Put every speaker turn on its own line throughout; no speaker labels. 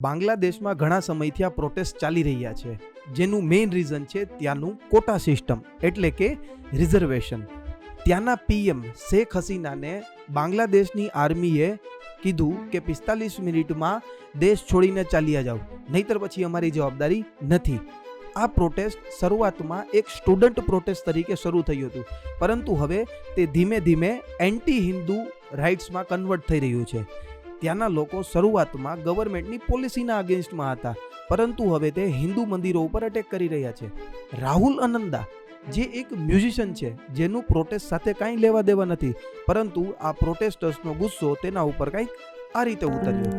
બાંગ્લાદેશમાં ઘણા સમયથી આ પ્રોટેસ્ટ ચાલી રહ્યા છે. જેનું મેઇન રીઝન છે ત્યાંનું કોટા સિસ્ટમ એટલે કે રિઝર્વેશન ત્યાંના પીએમ શેખ હસીનાને બાંગ્લાદેશની આર્મીએ કીધું કે પિસ્તાલીસ મિનિટમાં દેશ છોડીને ચાલ્યા જાઓ, નહીતર પછી અમારી જવાબદારી નથી. આ પ્રોટેસ્ટ શરૂઆતમાં એક સ્ટુડન્ટ પ્રોટેસ્ટ તરીકે શરૂ થયું હતું, પરંતુ હવે તે ધીમે ધીમે એન્ટી હિન્દુ રાઇટ્સમાં કન્વર્ટ થઈ રહ્યું છે. ત્યાંના લોકો શરૂઆતમાં ગવર્મેન્ટની પોલિસીના અગેન્સ્ટમાં હતા, પરંતુ હવે તે હિન્દુ મંદિરો ઉપર અટેક કરી રહ્યા છે. રાહુલ અનંદા, જે એક મ્યુઝિશિયન છે, જેનું પ્રોટેસ્ટ સાથે કાંઈ લેવા દેવા નથી, પરંતુ આ પ્રોટેસ્ટર્સનો ગુસ્સો તેના ઉપર કંઈક આ રીતે ઉતર્યો.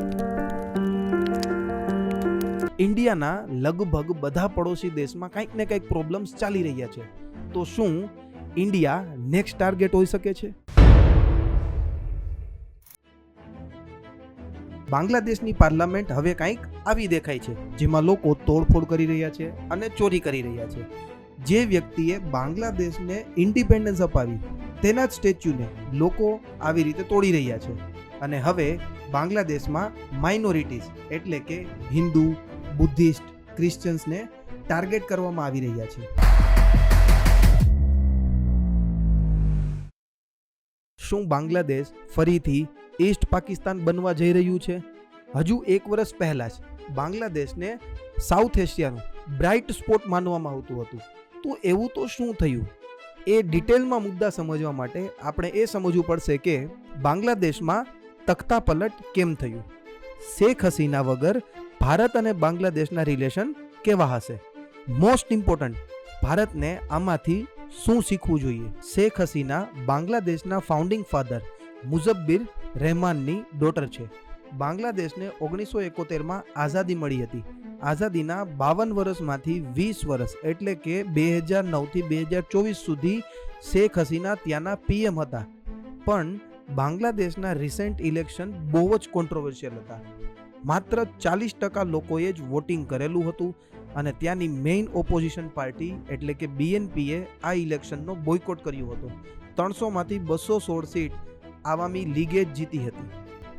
ઇન્ડિયાના લગભગ બધા પડોશી દેશમાં કંઈક ને કંઈક પ્રોબ્લેમ્સ ચાલી રહ્યા છે. તો શું ઇન્ડિયા નેક્સ્ટ ટાર્ગેટ હોઈ શકે છે? બાંગ્લાદેશની પાર્લામેન્ટ હવે કંઈક આવી દેખાય છે, જેમાં લોકો તોડફોડ કરી રહ્યા છે અને ચોરી કરી રહ્યા છે. જે વ્યક્તિએ બાંગ્લાદેશને ઇન્ડિપેન્ડન્સ અપાવી, તેના જ સ્ટેચ્યુને લોકો આવી રીતે તોડી રહ્યા છે. અને હવે બાંગ્લાદેશમાં માઇનોરિટીઝ એટલે કે હિન્દુ, બુદ્ધિસ્ટ ક્રિશ્ચન્સને ટાર્ગેટ કરવામાં આવી રહ્યા છે. શું બાંગ્લાદેશ ફરીથી ઈસ્ટ પાકિસ્તાન બનવા જઈ રહ્યું છે. હજુ એક વર્ષ પહેલાં જ બાંગ્લાદેશને સાઉથ એશિયાનું બ્રાઇટ સ્પોટ માનવામાં આવતું હતું. તો એવું તો શું થયું? એ ડિટેલમાં મુદ્દા સમજવા માટે આપણે એ સમજવું પડશે કે બાંગ્લાદેશમાં તખ્તા પલટ કેમ થયું? શેખ હસીના વગર ભારત અને બાંગ્લાદેશના રિલેશન કેવા હશે? મોસ્ટ ઇમ્પોર્ટન્ટ, ભારતને આમાંથી શું શીખવું જોઈએ? શેખ હસીના બાંગ્લાદેશના ફાઉન્ડિંગ ફાધર મુઝબ્બીર રહેમાનની ડોટર છે. બાંગ્લાદેશને ઓગણીસો એકોતેરમાં આઝાદી મળી હતી. આઝાદીના બાવન વર્ષમાંથી વીસ વર્ષ એટલે કે બે હજાર નવથી બે હજાર ચોવીસ સુધી શેખ હસીના ત્યાંના પીએમ હતા. પણ બાંગ્લાદેશના રિસેન્ટ ઇલેક્શન બહુ જ કોન્ટ્રોવર્શિયલ હતા. માત્ર ચાલીસ ટકા લોકોએ જ વોટિંગ કરેલું હતું અને ત્યાંની મેઇન ઓપોઝિશન પાર્ટી એટલે કે બીએનપીએ આ ઇલેક્શનનો બોયકોટ કર્યો હતો. ત્રણસોમાંથી બસો સોળ સીટ આવામી લીગે જ જીતી હતી.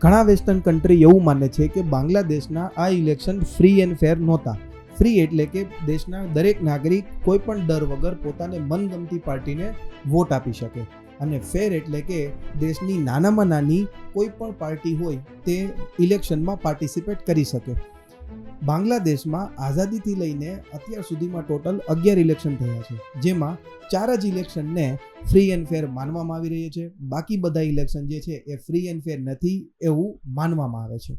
ઘણા વેસ્ટર્ન કન્ટ્રી એવું માને છે કે બાંગ્લાદેશના આ ઇલેક્શન ફ્રી એન્ડ ફેર નહોતા. ફ્રી એટલે કે દેશના દરેક નાગરિક કોઈ પણ ડર વગર પોતાને મનગમતી પાર્ટીને વોટ આપી શકે. અને ફેર એટલે કે દેશની નાનામાં નાની કોઈ પણ પાર્ટી હોય તે ઇલેક્શનમાં પાર્ટિસિપેટ કરી શકે. બાંગ્લાદેશમાં આઝાદીથી લઈને અત્યાર સુધીમાં ટોટલ અગિયાર ઇલેક્શન થયા છે, જેમાં ચાર જ ઇલેક્શનને ફ્રી એન્ડ ફેર માનવામાં આવી રહી છે. બાકી બધા ઇલેક્શન જે છે એ ફ્રી એન્ડ ફેર નથી એવું માનવામાં આવે છે.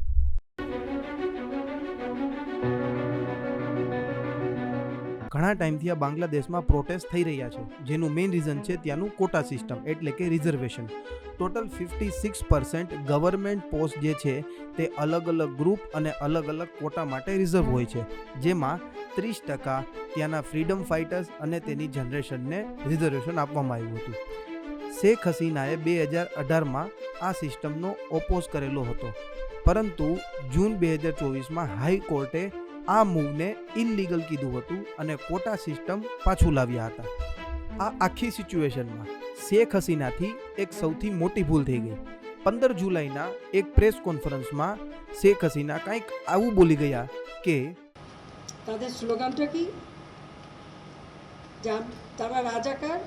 ઘણા ટાઈમથી આ બાંગ્લાદેશમાં પ્રોટેસ્ટ થઈ રહ્યા છે, જેનું મેઇન રીઝન છે ત્યાંનું કોટા સિસ્ટમ એટલે કે reservation total fifty six percent government post જે છે, તે અલગ અલગ ગ્રુપ અને અલગ અલગ કોટા માટે રિઝર્વ હોય છે, જેમાં ત્રીસ ટકા ત્યાંના ફ્રીડમ ફાઇટર્સ અને તેની જનરેશનને રિઝર્વેશન આપવામાં આવ્યું હતું. શેખ હસીનાએ બે હજાર અઢારમાં આ સિસ્ટમનો ઓપોઝ કરેલો હતો. પરંતુ જૂન બે હજાર ચોવીસમાં હાઈકોર્ટે આ મૂવને ઇનલીગલ કીધું હતું અને કોટા સિસ્ટમ પાછું લાવ્યા હતા આ આખી સિચ્યુએશનમાં શેખ હસીનાથી એક સૌથી મોટી ભૂલ થઈ ગઈ પંદર જુલાઈના એક પ્રેસ કોન્ફરન્સમાં શેખ હસીના કંઈક આવું બોલી ગયા કે
তাদের স্লোগানটা কি জান তারা রাজাকার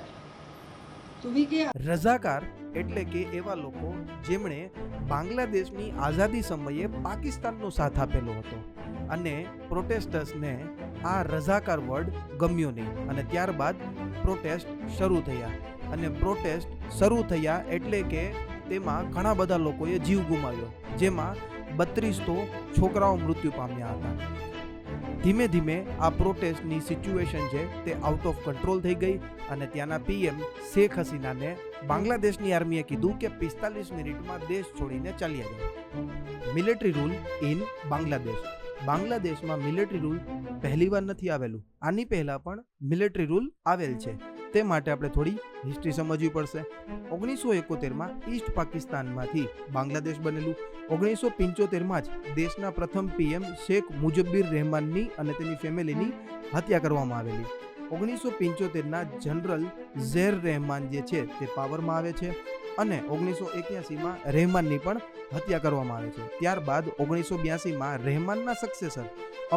তুমি কি
રઝાકાર એટલે કે એવા લોકો જેમણે બાંગ્લાદેશની આઝાદી સમયે પાકિસ્તાનનો સાથ આપેલો હતો. અને પ્રોટેસ્ટર્સને આ રઝાકાર વર્ડ ગમ્યો નહીં. અને ત્યારબાદ પ્રોટેસ્ટ શરૂ થયા. અને પ્રોટેસ્ટ શરૂ થયા એટલે કે તેમાં ઘણા બધા લોકોએ જીવ ગુમાવ્યો. જેમાં બત્રીસ તો છોકરાઓ મૃત્યુ પામ્યા હતા. ધીમે ધીમે આ પ્રોટેસ્ટની સિચ્યુએશન છે તે આઉટ ઓફ કંટ્રોલ થઈ ગઈ અને ત્યાંના પીએમ શેખ હસીનાને બાંગ્લાદેશની આર્મીએ કીધું કે પિસ્તાલીસ મિનિટમાં દેશ છોડીને ચાલ્યા જાઓ મિલિટરી રૂલ ઇન બાંગ્લાદેશ બાંગ્લાદેશમાં મિલિટરી રૂલ પહેલી વાર નથી આવેલું. આની પહેલાં પણ મિલિટરી રૂલ આવેલ છે. તે માટે આપણે થોડી હિસ્ટ્રી સમજવી પડશે. ઓગણીસો એકોતેરમાં ઈસ્ટ પાકિસ્તાનમાંથી બાંગ્લાદેશ બનેલું. ઓગણીસો પંચોતેરમાં જ દેશના પ્રથમ પીએમ શેખ મુજબ્બીર રહેમાનની અને તેની ફેમિલીની હત્યા કરવામાં આવેલી. ઓગણીસો પંચોતેરના જનરલ ઝેર રહેમાન જે છે, તે પાવરમાં આવે છે. અને ઓગણીસો એક્યાસીમાં રહેમાનની પણ હત્યા કરવામાં આવે છે. ત્યારબાદ ઓગણીસો બ્યાસીમાં રહેમાનના સક્સેસર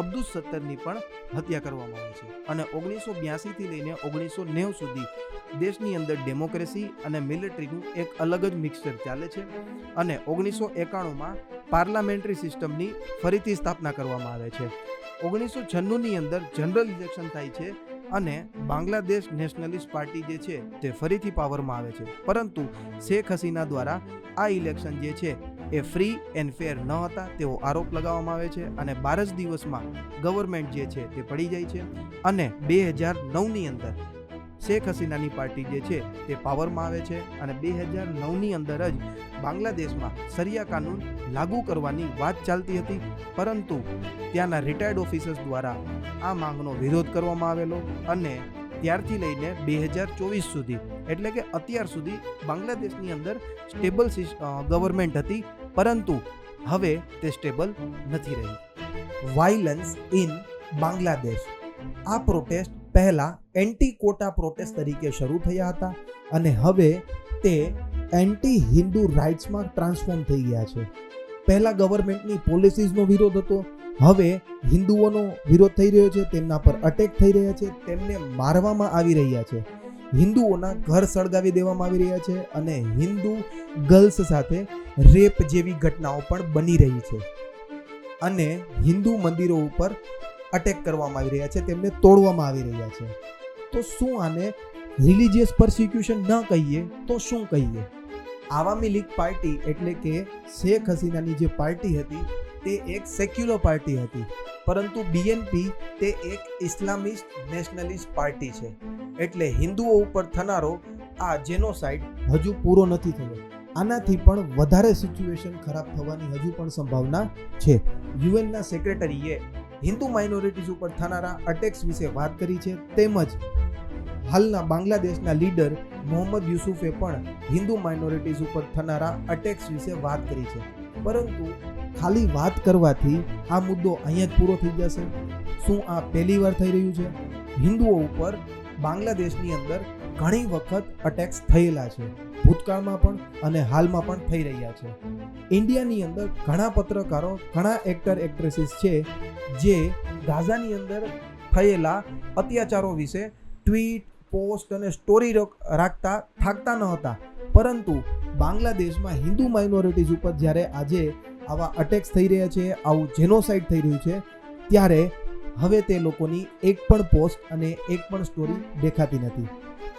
અબ્દુલ સત્તરની પણ હત્યા કરવામાં આવે છે. અને ઓગણીસો બ્યાસીથી લઈને ઓગણીસો નેવું સુધી દેશની અંદર ડેમોક્રેસી અને મિલિટરીનું એક અલગ જ મિક્સચર ચાલે છે અને ઓગણીસો એકાણુંમાં પાર્લામેન્ટરી સિસ્ટમની ફરીથી સ્થાપના કરવામાં આવે છે. ઓગણીસો છન્નુંની અંદર જનરલ ઇલેક્શન થાય છે અને બાંગ્લાદેશ નેશનલિસ્ટ પાર્ટી જે છે તે ફરીથી પાવરમાં આવે છે. પરંતુ શેખ હસીના દ્વારા આ ઇલેક્શન જે છે એ ફ્રી એન્ડ ફેર ન હતા તેવો આરોપ લગાવવામાં આવે છે અને બાર જ દિવસમાં ગવર્મેન્ટ જે છે તે પડી જાય છે. અને બે હજાર નવની અંદર શેખ હસીનાની પાર્ટી જે છે તે પાવરમાં આવે છે અને બે હજાર નવની અંદર જ બાંગ્લાદેશમાં સરિયા કાનૂન લાગુ કરવાની વાત ચાલતી હતી. પરંતુ ત્યાંના રિટાયર્ડ ઓફિસર્સ દ્વારા આ માંગનો વિરોધ કરવામાં આવેલો અને ત્યારથી લઈને બે હજાર ચોવીસ સુધી, એટલે કે અત્યાર સુધી બાંગ્લાદેશની અંદર સ્ટેબલ ગવર્મેન્ટ હતી, પરંતુ હવે તે સ્ટેબલ નથી રહી. વાયલન્સ ઇન બાંગ્લાદેશ આ પ્રોટેસ્ટ પહેલા એન્ટી કોટા પ્રોટેસ્ટ તરીકે શરૂ થયા હતા અને હવે તે એન્ટી હિન્દુ રાઇટ્સમાં ટ્રાન્સફોર્મ થઈ ગયા છે. પહેલા ગવર્મેન્ટની પોલિસીઝનો વિરોધ હતો હવે હિન્દુઓનો વિરોધ થઈ રહ્યો છે તેમના પર અટેક થઈ રહ્યા છે તેમને મારવામાં આવી રહ્યા છે. હિન્દુઓના ઘર સળગાવી દેવામાં આવી રહ્યા છે અને હિન્દુ ગર્લ્સ સાથે રેપ જેવી ઘટનાઓ પણ બની રહી છે. અને હિન્દુ મંદિરો ઉપર અટેક કરવામાં આવી રહ્યા છે, તેમને તોડવામાં આવી રહ્યા છે. તો શું આને રિલિજિયસ પરસિક્યુશન ન કહીએ, તો શું કહીએ? આવામી લીગ પાર્ટી એટલે કે શેખ હસીનાની જે પાર્ટી હતી, તે એક સેક્યુલર પાર્ટી હતી. પરંતુ બીએનપી તે એક ઇસ્લામિસ્ટ નેશનલિસ્ટ પાર્ટી છે. એટલે હિન્દુઓ ઉપર થનારો આ જેનોસાઇડ હજુ પૂરો નથી થયો. આનાથી પણ વધારે સિચ્યુએશન ખરાબ થવાની હજુ પણ સંભાવના છે. યુએનના સેક્રેટરીએ હિન્દુ માઇનોરિટીઝ ઉપર થનારા અટેક્સ વિશે વાત કરી છે. તેમજ હાલના બાંગ્લાદેશના લીડર મોહમ્મદ યુસુફે પણ હિન્દુ માઇનોરિટીઝ ઉપર થનારા અટેક્સ વિશે વાત કરી છે. પરંતુ ખાલી વાત કરવાથી આ મુદ્દો અહીંયા જ પૂરો થઈ જશે. શું આ પહેલી વાર થઈ રહ્યું છે? હિન્દુઓ ઉપર બાંગ્લાદેશની અંદર ઘણી વખત અટેક્સ થયેલા છે. ભૂતકાળમાં પણ અને હાલમાં પણ થઈ રહ્યા છે. ઇન્ડિયાની અંદર ઘણા પત્રકારો, ઘણા એક્ટર એક્ટ્રેસીસ છે જે ગાઝાની અંદર થયેલા અત્યાચારો વિશે ટ્વીટ પોસ્ટ અને સ્ટોરી રાખતા, થાકતા ન હતા. પરંતુ બાંગ્લાદેશમાં હિન્દુ માઇનોરિટીઝ ઉપર જ્યારે આજે આવા અટેક્સ થઈ રહ્યા છે, આવું જેનોસાઇડ થઈ રહ્યું છે, ત્યારે હવે તે લોકોની એક પણ પોસ્ટ અને એક પણ સ્ટોરી દેખાતી નથી.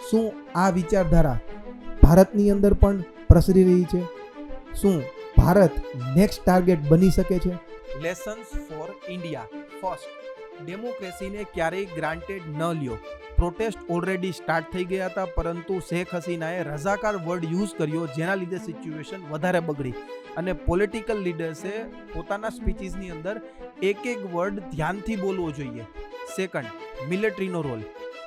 શું આ વિચારધારા ભારતની અંદર પણ પ્રસરી રહી છે. શું ભારત નેક્સ્ટ ટાર્ગેટ બની શકે છે? લેસન્સ ફોર ઇન્ડિયા ફર્સ્ટ ડેમોક્રેસીને ક્યારેય ગ્રાન્ટેડ ન લ્યો. પ્રોટેસ્ટ ઓલરેડી સ્ટાર્ટ થઈ ગયા હતા, પરંતુ શેખ હસીનાએ રઝાકાર વર્ડ યુઝ કર્યો, જેના લીધે સિચ્યુએશન વધારે બગડી. અને પોલિટિકલ લીડર્સે પોતાના સ્પીચીસની અંદર એક એક વર્ડ ધ્યાનથી બોલવો જોઈએ. સેકન્ડ મિલિટરીનો રોલ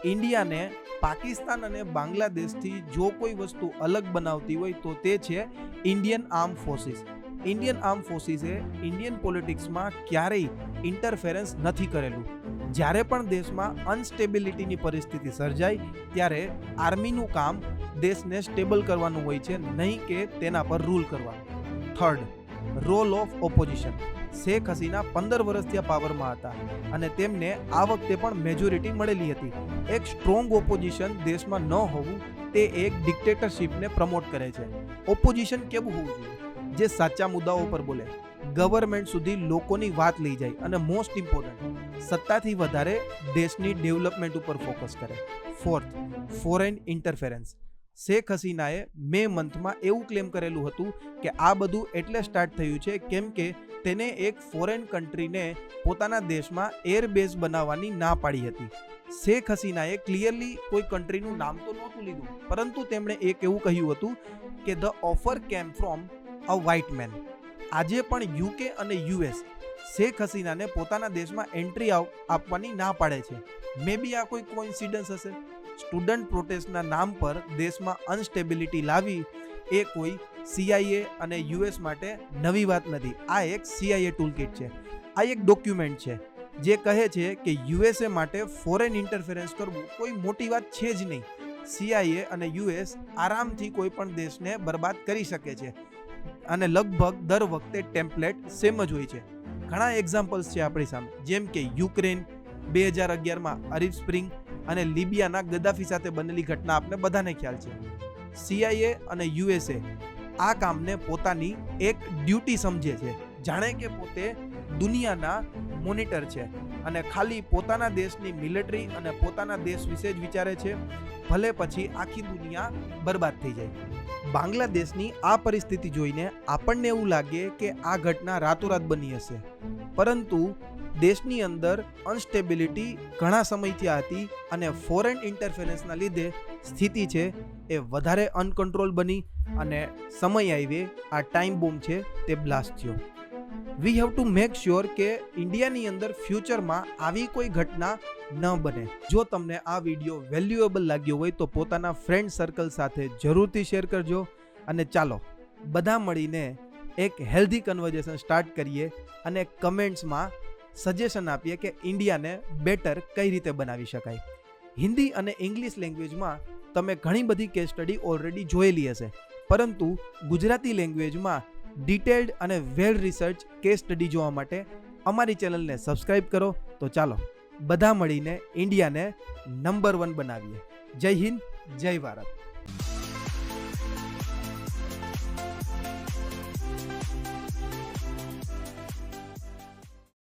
ઇન્ડિયાને પાકિસ્તાન અને બાંગ્લાદેશથી જો કોઈ વસ્તુ અલગ બનાવતી હોય તો તે છે Indian arm forces. Indian arm ફોર્સિસે Indian પોલિટિક્સમાં ક્યારેય ઇન્ટરફેરન્સ નથી કરેલું. જ્યારે પણ દેશમાં અનસ્ટેબિલિટીની પરિસ્થિતિ સર્જાય, ત્યારે આર્મીનું કામ દેશને સ્ટેબલ કરવાનું હોય છે, નહીં કે તેના પર રૂલ કરવા third, role of opposition. Sheikh Hasina પંદર વર્ષથી આ પાવરમાં હતા અને તેમને આ વખતે પણ મેજોરિટી મળેલી હતી. એક સ્ટ્રોંગ ઓપોઝિશન દેશમાં ન હોવું તે એક ડિક્ટેટરશીપને પ્રમોટ કરે છે. ઓપોઝિશન કેવું હોવું જોઈએ? જે સાચા મુદ્દાઓ પર બોલે. ગવર્મેન્ટ સુધી લોકોની વાત લઈ જાય અને મોસ્ટ ઇમ્પોર્ટન્ટ સત્તાથી વધારે દેશની ડેવલપમેન્ટ ઉપર ફોકસ કરે. ફોર્થ ફોરેન ઇન્ટરફેરન્સ શેખ હસીનાએ મે મંથમાં એવું ક્લેમ કરેલું હતું કે આ બધું એટલે સ્ટાર્ટ થયું છે કેમ કે તેને એક ફોરેન કન્ટ્રીને પોતાના દેશમાં એરબેઝ બનાવવાની ના પાડી હતી. શેખ હસીનાએ ક્લિયરલી કોઈ કન્ટ્રીનું નામ તો નહોતું લીધું, પરંતુ તેમણે એક એવું કહ્યું હતું કે the offer came from a white man આજે પણ યુકે અને યુએસ શેખ હસીનાને પોતાના દેશમાં એન્ટ્રી આપવાની ના પાડે છે. મે બી આ કોઈ કોઇન્સિડન્સ હશે? સ્ટુડન્ટ પ્રોટેસ્ટના નામ પર દેશમાં અનસ્ટેબિલિટી લાવી, એ કોઈ સીઆઈએ અને યુએસ માટે નવી વાત નથી. આ એક સીઆઈએ ટૂલકિટ છે. આ એક ડોક્યુમેન્ટ છે, જે કહે છે કે યુએસએ માટે ફોરેન ઇન્ટરફેરન્સ કરવું કોઈ મોટી વાત છે જ નહીં. સીઆઈએ અને યુએસ આરામથી કોઈ પણ દેશને બરબાદ કરી શકે છે અને લગભગ દર વખતે ટેમ્પલેટ સેમ જ હોય છે. ઘણા એક્ઝામ્પલ્સ છે આપણી સામે, જેમ કે યુક્રેન, બે હજાર અગિયારમાં અરીફ સ્પ્રિંગ અને લિબિયાના ગદ્દાફી સાથે બનેલી ઘટના આપણે બધાને ખ્યાલ છે. સીઆઈએ અને યુએસએ આ કામને પોતાની એક ડ્યુટી સમજે છે. જાણે કે પોતે દુનિયાના મોનિટર છે. અને ખાલી પોતાના દેશની મિલિટરી અને પોતાના દેશ વિશે જ વિચારે છે, ભલે પછી આખી દુનિયા બરબાદ થઈ જાય. બાંગ્લાદેશની આ પરિસ્થિતિ જોઈને આપણને એવું લાગે કે આ ઘટના રાતોરાત બની હશે. પરંતુ દેશની અંદર અનસ્ટેબિલિટી ઘણા સમયથી હતી અને ફોરેન ઇન્ટરફેરન્સના લીધે સ્થિતિ છે એ વધારે અનકંટ્રોલ બની અને સમય આવે આ ટાઈમ બોમ્બ છે તે બ્લાસ્ટ થયો. We have to make sure કે ઇન્ડિયાની અંદર ફ્યુચરમાં આવી કોઈ ઘટના ન બને. જો તમને આ વીડિયો વેલ્યુએબલ લાગ્યો હોય તો પોતાના ફ્રેન્ડ સર્કલ સાથે જરૂરથી શેર કરજો. અને ચાલો, બધા મળીને એક હેલ્ધી કન્વર્ઝેશન સ્ટાર્ટ કરીએ અને કમેન્ટ્સમાં સજેશન આપીએ કે ઇન્ડિયાને બેટર કઈ રીતે બનાવી શકાય. હિન્દી અને ઇંગ્લિશ લેંગ્વેજમાં તમે ઘણી બધી કેસ સ્ટડી ઓલરેડી જોયેલી હશે. પરંતુ ગુજરાતી લેંગ્વેજમાં ડિટેલ્ડ અને વેલ રિસર્ચ કેસ સ્ટડી જોવા માટે અમારી ચેનલને સબસ્ક્રાઇબ કરો. તો ચાલો, બધા મળીને ઇન્ડિયાને નંબર વન બનાવીએ. જય હિન્દ, જય ભારત.